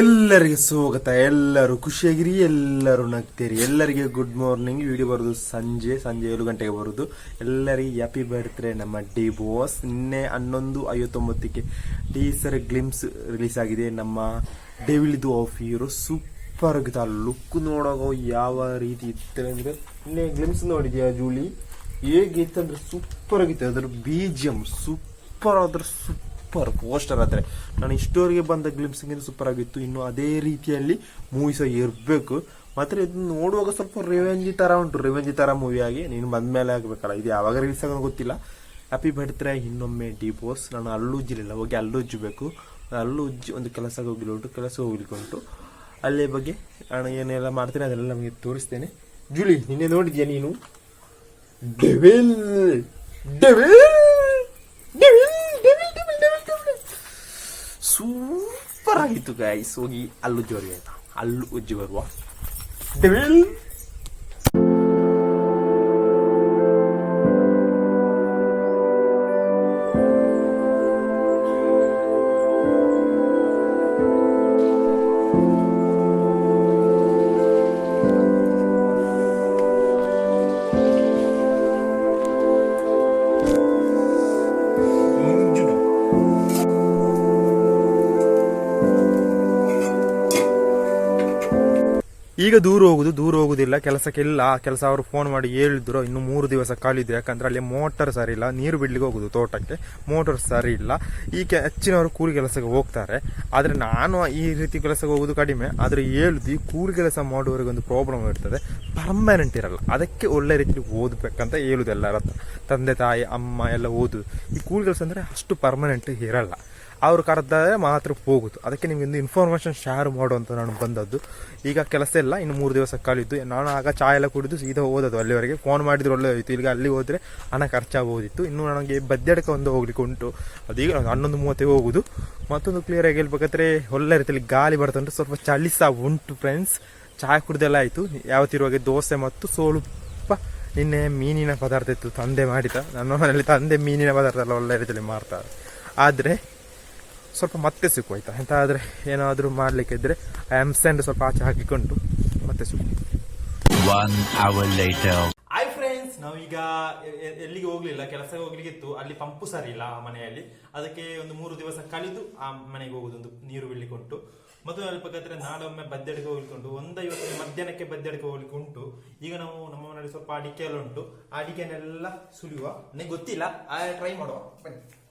ಎಲ್ಲರಿಗೆ ಸ್ವಾಗತ, ಎಲ್ಲರೂ ಖುಷಿಯಾಗಿರಿ, ಎಲ್ಲರೂ ನಗ್ತೀರಿ. ಎಲ್ಲರಿಗೆ ಗುಡ್ ಮಾರ್ನಿಂಗ್ ವಿಡಿಯೋ ಬರೋದು ಸಂಜೆ ಸಂಜೆ ಏಳು ಗಂಟೆಗೆ ಬರೋದು. ಎಲ್ಲರಿಗೆ ಹ್ಯಾಪಿ ಬರ್ತ್ಡೇ ನಮ್ಮ ಡಿ ಬಾಸ್ ನಿನ್ನೆ ಹನ್ನೊಂದು ಐವತ್ತೊಂಬತ್ತಕ್ಕೆ ಟೀಸರ್ ಗ್ಲಿಮ್ಸ್ ರಿಲೀಸ್ ಆಗಿದೆ. ನಮ್ಮ ಡೆವಿಲ್ದು ಆಫ್ ಹೀರೋ ಸೂಪರ್ ಆಗಿದೆ. ಆ ಲುಕ್ ನೋಡೋ ಯಾವ ರೀತಿ ಇತ್ತು ಅಂದರೆ, ನಿನ್ನೆ ಗ್ಲಿಮ್ಸ್ ನೋಡಿದೆಯಾ ಜೂಲಿ? ಹೇಗಿತ್ತು ಅಂದರೆ ಸೂಪರ್ ಆಗಿತ್ತು ಅದ್ರ ಬೀಜಂ ಸೂಪರ್ ಅದ್ರ ಸೂಪರ್ ಪೋಸ್ಟರ್ ಆದರೆ. ನಾನು ಇಷ್ಟೋರಿಗೆ ಬಂದ ಗ್ಲಿಮ್ಸಿಂಗ್ ಸೂಪರ್ ಆಗಿತ್ತು. ಇನ್ನು ಅದೇ ರೀತಿಯಲ್ಲಿ ಮೂವೀಸ ಇರಬೇಕು. ಮಾತ್ರ ಇದನ್ನ ನೋಡುವಾಗ ಸ್ವಲ್ಪ ರಿವೆಂಜಿ ಥರ ಉಂಟು. ರಿವೆಂಜಿ ತರ ಮೂವಿ ಆಗಿ ನೀನು ಬಂದ್ಮೇಲೆ ಆಗಬೇಕಲ್ಲ. ಇದು ಯಾವಾಗ ರಿಲೀಸ್ ಆಗೋದು ಗೊತ್ತಿಲ್ಲ. ಹ್ಯಾಪಿ ಬರ್ತ್ಡೇ ಇನ್ನೊಮ್ಮೆ ಡಿ ನಾನು ಅಲ್ಲೂ ಉಜ್ಜಿಲಿಲ್ಲ. ಹೋಗಿ ಅಲ್ಲೂ ಉಜ್ಜಬೇಕು. ಅಲ್ಲೂ ಉಜ್ಜಿ ಒಂದು ಕೆಲಸಕ್ಕೆ ಹೋಗಿಲ್ಲ ಉಂಟು ಕೆಲಸ ಹೋಗ್ಲಿಕ್ಕೆ ಅಲ್ಲೇ ಬಗ್ಗೆ ನಾನು ಏನೆಲ್ಲ ಮಾಡ್ತೇನೆ ಅದೆಲ್ಲ ನಮಗೆ ತೋರಿಸ್ತೇನೆ. ಜುಲಿ, ನಿನ್ನೆ ನೋಡಿದ್ಯಾ ನೀನು? Devil devil devil devil devil devil super ಆಗಿತ್ತು ಗಾಯ್ಸ್ ಹೋಗಿ ಅಲ್ಲು ಜೋರಿ ಆಯ್ತಾ ಅಲ್ಲು ಉಜ್ಜಿ ಬರುವ. ಈಗ ದೂರ ಹೋಗುದು, ದೂರ ಹೋಗುದಿಲ್ಲ. ಕೆಲಸಕ್ಕೆಲ್ಲ, ಕೆಲಸ ಅವರು ಫೋನ್ ಮಾಡಿ ಹೇಳಿದ್ರು, ಇನ್ನು ಮೂರು ದಿವಸ ಕಾಲಿದೆ ಯಾಕಂದ್ರೆ ಅಲ್ಲಿ ಮೋಟರ್ ಸರಿ ಇಲ್ಲ. ನೀರು ಬಿಡ್ಲಿಕ್ಕೆ ಹೋಗುದು ತೋಟಕ್ಕೆ. ಮೋಟರ್ ಸರಿ ಇಲ್ಲ. ಈ ಹೆಚ್ಚಿನವರು ಕೂಲಿ ಕೆಲಸಕ್ಕೆ ಹೋಗ್ತಾರೆ. ಆದ್ರೆ ನಾನು ಈ ರೀತಿ ಕೆಲಸಕ್ಕೆ ಹೋಗುದು ಕಡಿಮೆ. ಆದ್ರೆ ಹೇಳುದು, ಈ ಕೂಲಿ ಕೆಲಸ ಮಾಡುವವರಿಗೆ ಒಂದು ಪ್ರಾಬ್ಲಮ್ ಇರ್ತದೆ. ಪರ್ಮನೆಂಟ್ ಇರಲ್ಲ. ಅದಕ್ಕೆ ಒಳ್ಳೆ ರೀತಿಲಿ ಓದಬೇಕಂತ ಹೇಳುದು ಎಲ್ಲರ. ತಂದೆ, ತಾಯಿ, ಅಮ್ಮ ಎಲ್ಲ ಓದು. ಈ ಕೂಲಿ ಕೆಲಸ ಅಂದ್ರೆ ಅಷ್ಟು ಪರ್ಮನೆಂಟ್ ಇರಲ್ಲ. ಅವ್ರು ಕರೆದರೆ ಮಾತ್ರ ಹೋಗುದು. ಅದಕ್ಕೆ ನಿಮ್ಗೆ ಒಂದು ಇನ್ಫಾರ್ಮೇಶನ್ ಶೇರ್ ಮಾಡುವಂತ ನಾನು ಬಂದದ್ದು. ಈಗ ಕೆಲಸ ಇಲ್ಲ, ಇನ್ನು ಮೂರು ದಿವಸ ಕಳಿದ್ದು ನಾನು ಆಗ ಚಾ ಎಲ್ಲ ಕುಡಿದು ಸೀದಾ ಓದೋದು ಅಲ್ಲಿವರೆಗೆ. ಫೋನ್ ಮಾಡಿದ್ರೆ ಒಳ್ಳೆ ಹೋಯ್ತು ಈಗ ಅಲ್ಲಿ ಹೋದ್ರೆ ಹಣ ಖರ್ಚಾಗೋದಿತ್ತು. ಇನ್ನು ನನಗೆ ಬದ್ದಡಕ ಒಂದು ಹೋಗ್ಲಿಕ್ಕೆ ಉಂಟು. ಅದೀಗ ಹನ್ನೊಂದು ಮೂವತ್ತೇ ಹೋಗುದು. ಮತ್ತೊಂದು ಕ್ಲಿಯರ್ ಆಗಿ ಹೇಳ್ಬೇಕಾದ್ರೆ, ಒಳ್ಳೆ ರೀತಿಯಲ್ಲಿ ಗಾಳಿ ಬರ್ತಾ ಉಂಟು. ಸ್ವಲ್ಪ ಚಳಿ ಸಹ ಉಂಟು ಫ್ರೆಂಡ್ಸ್ ಚಹಾ ಕುಡ್ದೆಲ್ಲ ಆಯ್ತು. ಯಾವತ್ತಿರುವಾಗ ದೋಸೆ ಮತ್ತು ಸ್ವಲ್ಪ ನಿನ್ನೆ ಮೀನಿನ ಪದಾರ್ಥ ಇತ್ತು ತಂದೆ ಮಾಡಿದ. ನನ್ನ ಮನೆಯಲ್ಲಿ ತಂದೆ ಮೀನಿನ ಪದಾರ್ಥ ಎಲ್ಲ ಒಳ್ಳೆ ರೀತಿಯಲ್ಲಿ ಮಾಡ್ತಾರೆ ಆದರೆ ಸ್ವಲ್ಪ ಮತ್ತೆ ಸಿಕ್ಕು ಆಯ್ತಾ? ಎಂತ ಆದ್ರೆ ಏನಾದರೂ ಮಾಡ್ಲಿಕ್ಕೆ ಇದ್ರೆ ಸೆಂಡ್ ಸ್ವಲ್ಪ ಆಚೆ ಹಾಕಿಕೊಂಡು ಮತ್ತೆ ಸಿಕ್ಕು. One hour later. Hi friends ನಾವೀಗ ಎ- ಎ- ಎಲ್ಲಿಗೆ ಹೋಗ್ಲಿಲ್ಲ ಕೆಲಸಕ್ಕೆ ಹೋಗ್ಲಿಕ್ಕೆ ಇತ್ತು ಅಲ್ಲಿ ಪಂಪು ಸರಿ ಇಲ್ಲ ಆ ಮನೆಯಲ್ಲಿ. ಅದಕ್ಕೆ ಒಂದು ಮೂರು ದಿವಸ ಕಳೆದು ಆ ಮನೆಗೆ ಹೋಗುದು ಒಂದು ನೀರು ಬಿಡ್ಲಿಕ್ಕೆ ಉಂಟು ಮತ್ತು ಹೇಳ್ಬೇಕಾದ್ರೆ ನಾಡೊಮ್ಮೆ ಬದ್ದೆಡಿಗೆ ಹೋಗ್ಲಿಕ್ಕೆ ಉಂಟು ಒಂದು ಐವತ್ತು ಮಧ್ಯಾಹ್ನಕ್ಕೆ ಬದ್ದೆಡಿಗೆ ಹೋಗ್ಲಿಕ್ಕೆ ಉಂಟು ಈಗ ನಾವು ನಮ್ಮ ಮನೆಯಲ್ಲಿ ಸ್ವಲ್ಪ ಅಡಿಕೆ ಎಲ್ಲ ಉಂಟು ಆ ಅಡಿಕೆನೆಲ್ಲ ಸುಲಿಯುವ. ನನಗೆ ಗೊತ್ತಿಲ್ಲ? ಟ್ರೈ ಮಾಡುವ. ಬನ್ನಿ.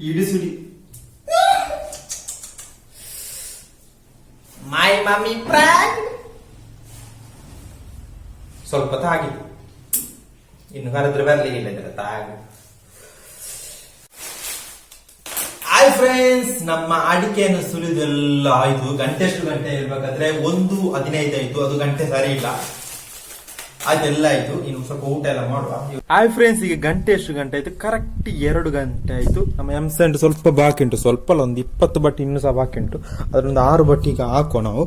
ಇಡಿಸುಡಿ. ಮೈ ಮಮ್ಮಿ ಪ್ರಾಂಕ್ ಸ್ವಲ್ಪ ತಾಗಿ. ಇನ್ನು ಕರೆದ್ರೆ ಬರ್ಲಿಕ್ಕಿಲ್ಲ ಇದರ ತಾಗಿ. ಹಾಯ್ ಫ್ರೆಂಡ್ಸ್ ನಮ್ಮ ಅಡಿಕೆಯನ್ನು ಸುಲಿದೆಲ್ಲ ಆಯ್ತು. ಗಂಟೆ ಎಷ್ಟು ಗಂಟೆ ಇರ್ಬೇಕಾದ್ರೆ ಒಂದು ಹದಿನೈದು ಆಯ್ತು. ಅದು ಗಂಟೆ ಸರಿ ಇಲ್ಲ. ಅದೆಲ್ಲ ಆಯ್ತು. ಇನ್ನು ಸ್ವಲ್ಪ ಊಟ ಎಲ್ಲ ಮಾಡುವ. ಹಾಯ್ ಫ್ರೆಂಡ್ಸ್ ಈಗ ಗಂಟೆ ಎಷ್ಟು ಗಂಟೆ ಆಯ್ತು? ಕರೆಕ್ಟ್ ಎರಡು ಗಂಟೆ ಆಯ್ತು. ನಮ್ಮ ಎಂಸೆಂಟ್ ಸ್ವಲ್ಪ ಬಾಕಿ ಉಂಟು. ಸ್ವಲ್ಪ ಒಂದು ಇಪ್ಪತ್ತು ಬಟ್ಟಿ ಇನ್ನೂ ಸಹ ಬಾಕಿ ಉಂಟು. ಅದರೊಂದು ಆರು ಬಟ್ಟೆ ಈಗ ಹಾಕೋ ನಾವು.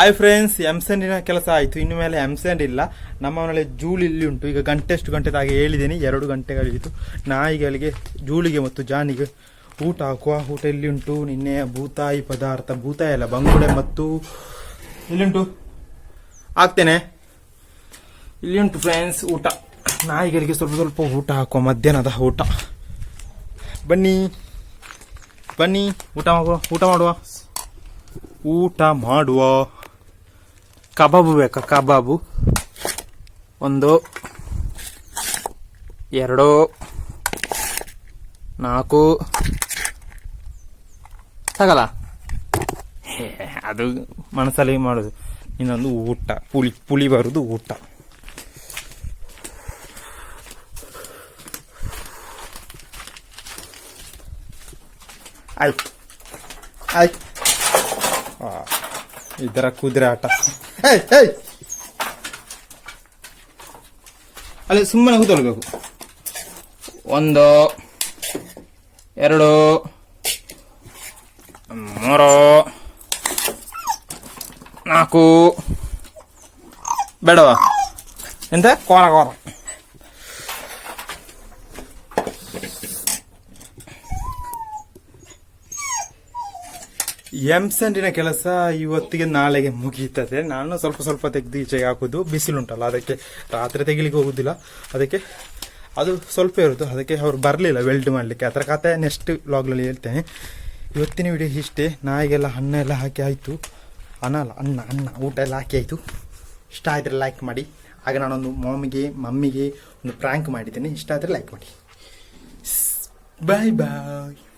ಹಾಯ್ ಫ್ರೆಂಡ್ಸ್ ಎಂಸೆಂಡಿನ ಕೆಲಸ ಆಯಿತು. ಇನ್ನು ಮೇಲೆ ಎಂಸೆಂಡ್ ಇಲ್ಲ. ನಮ್ಮ ಮನೆಯಲ್ಲಿ ಜೂಳು ಇಲ್ಲಿ ಉಂಟು. ಈಗ ಗಂಟೆ ಎಷ್ಟು ಗಂಟೆ ಹಾಗೆ ಹೇಳಿದ್ದೀನಿ. ಎರಡು ಗಂಟೆಗಳಿತು ನಾಯಿಗಳಿಗೆ ಜೂಳಿಗೆ ಮತ್ತು ಜಾನಿಗೆ ಊಟ ಹಾಕುವ ಊಟ ಇಲ್ಲಿ ಉಂಟು. ನಿನ್ನೆ ಭೂತಾಯಿ ಪದಾರ್ಥ, ಭೂತಾಯಿ ಅಲ್ಲ, ಬಂಗುಡೆ ಮತ್ತು ಇಲ್ಲಿಂಟು ಹಾಕ್ತೇನೆ. ಇಲ್ಲಿ ಉಂಟು ಫ್ರೆಂಡ್ಸ್ ಊಟ. ನಾಯಿಗಳಿಗೆ ಸ್ವಲ್ಪ ಸ್ವಲ್ಪ ಊಟ ಹಾಕುವ, ಮಧ್ಯಾಹ್ನದ ಊಟ. ಬನ್ನಿ. ಬನ್ನಿ. ಊಟ ಮಾಡುವ ಊಟ ಮಾಡುವ. ಊಟ ಮಾಡುವ. ಕಬಾಬು ಬೇಕಾ? ಕಬಾಬು. ಒಂದು, ಎರಡು, ನಾಲ್ಕು. ತಗಲ್ಲ ಅದು ಮನಸ್ಸಲ್ಲಿ ಮಾಡೋದು. ಇನ್ನೊಂದು ಊಟ. ಪುಳಿ ಪುಳಿ ಬರೋದು ಊಟ. ಆಯ್ತು. ಆಯ್ತು. ಇದರ ಕುದುರೆ ಆಟ. ಅಲ್ಲಿ ಸುಮ್ಮನೆ ಕೂತ್ಕೊಳ್ಬೇಕು. ಒಂದು ಎರಡು ಮೂರು ನಾಲ್ಕು. ಬೇಡವಾ? ಎಂತ? ಕೋರ ಕೋರ ಎಂಸೆಂಟಿನ ಕೆಲಸ ಇವತ್ತಿಗೆ ನಾಳೆಗೆ ಮುಗೀತದೆ ನಾನು ಸ್ವಲ್ಪ ಸ್ವಲ್ಪ ತೆಗೆದು ಈಚೆಗೆ ಹಾಕೋದು. ಬಿಸಿಲುಂಟಲ್ಲ, ಅದಕ್ಕೆ ರಾತ್ರಿ ತೆಗಿಲಿಕ್ಕೆ ಹೋಗುದಿಲ್ಲ. ಅದಕ್ಕೆ ಅದು ಸ್ವಲ್ಪ ಇರೋದು. ಅದಕ್ಕೆ ಅವ್ರು ಬರಲಿಲ್ಲ ವೆಲ್ಡ್ ಮಾಡಲಿಕ್ಕೆ. ಅದರ ಕತೆ ನೆಕ್ಸ್ಟ್ ವ್ಲಾಗ್ನಲ್ಲಿ ಹೇಳ್ತೇನೆ. ಇವತ್ತಿನ ವಿಡಿಯೋ ಇಷ್ಟೇ. ನಾಯಿಗೆಲ್ಲ ಅನ್ನ ಎಲ್ಲ ಹಾಕಿ ಆಯಿತು. ಅನ್ನ ಅಲ್ಲ, ಅನ್ನ ಅನ್ನ, ಊಟ ಎಲ್ಲ ಹಾಕಿ ಆಯಿತು. ಇಷ್ಟ ಆದರೆ ಲೈಕ್ ಮಾಡಿ. ಆಗ ನಾನೊಂದು ಮಾಮಿಗೆ ಮಮ್ಮಿಗೆ ಒಂದು ಪ್ರ್ಯಾಂಕ್ ಮಾಡಿದ್ದೇನೆ. ಇಷ್ಟ ಆದರೆ ಲೈಕ್ ಮಾಡಿ. ಬಾಯ್ ಬಾಯ್